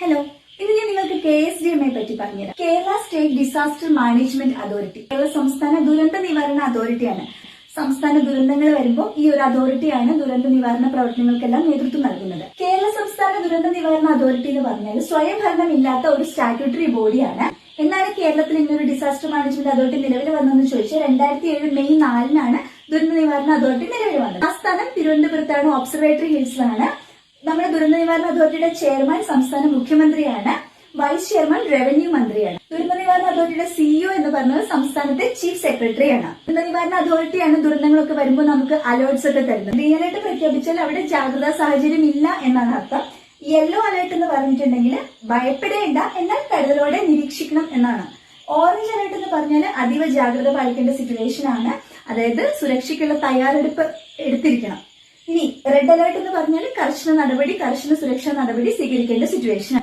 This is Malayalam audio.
ഹലോ ഇന്ന് ഞാൻ നിങ്ങൾക്ക് കെ എസ് ഡി എമ്മെ പറ്റി പറഞ്ഞുതരാം. Kerala state disaster management authority Kerala സംസ്ഥാന ദുരന്ത നിവാരണ അതോറിറ്റിയാണ്. സംസ്ഥാന ദുരന്തങ്ങൾ വരുമ്പോൾ ഈ ഒരു അതോറിറ്റിയാണ് ദുരന്ത നിവാരണ പ്രവർത്തനങ്ങൾക്കെല്ലാം നേതൃത്വം നൽകുന്നത്. കേരള സംസ്ഥാന ദുരന്ത നിവാരണ അതോറിറ്റി എന്ന് പറഞ്ഞാൽ സ്വയം ഭരണമില്ലാത്ത ഒരു സ്റ്റാറ്റ്യൂട്ടറി ബോഡിയാണ്. എന്നാണ് കേരളത്തിൽ ഇന്നൊരു ഡിസാസ്റ്റർ മാനേജ്മെന്റ് അതോറിറ്റി നിലവിൽ വന്നതെന്ന് ചോദിച്ചാൽ രണ്ടായിരത്തി ഏഴ് മെയ് നാലിനാണ് ദുരന്ത നിവാരണ അതോറിറ്റി നിലവിൽ വന്നത്. ആസ്ഥാനം തിരുവനന്തപുരത്താണ് ഒബ്സർവേറ്ററി ഹിൽസിലാണ് നമ്മുടെ ദുരന്ത നിവാരണ അതോറിറ്റിയുടെ ചെയർമാൻ സംസ്ഥാന മുഖ്യമന്ത്രിയാണ്. വൈസ് ചെയർമാൻ റവന്യൂ മന്ത്രിയാണ്. ദുരന്ത നിവാരണ അതോറിറ്റിയുടെ സിഇഒ എന്ന് പറഞ്ഞത് സംസ്ഥാനത്തെ ചീഫ് സെക്രട്ടറിയാണ്. ദുരന്ത നിവാരണ അതോറിറ്റിയാണ് ദുരന്തങ്ങളൊക്കെ വരുമ്പോൾ നമുക്ക് അലേർട്സ് ഒക്കെ തരുന്നത്. ഗ്രീൻ അലേർട്ട് പ്രഖ്യാപിച്ചാൽ അവിടെ ജാഗ്രതാ സാഹചര്യം ഇല്ല എന്നാണ് അർത്ഥം. യെല്ലോ അലേർട്ട് എന്ന് പറഞ്ഞിട്ടുണ്ടെങ്കിൽ ഭയപ്പെടേണ്ട എന്നാൽ കരുതലോടെ നിരീക്ഷിക്കണം എന്നാണ്. ഓറഞ്ച് അലേർട്ട് എന്ന് പറഞ്ഞാൽ അതീവ ജാഗ്രത പാലിക്കേണ്ട സിറ്റുവേഷൻ ആണ്. അതായത് സുരക്ഷയ്ക്കുള്ള തയ്യാറെടുപ്പ് എടുത്തിരിക്കണം. ഇനി റെഡ് അലേർട്ട് എന്ന് പറഞ്ഞാൽ കർശന നടപടി കർശന സുരക്ഷാ നടപടി സ്വീകരിക്കേണ്ട സിറ്റുവേഷൻ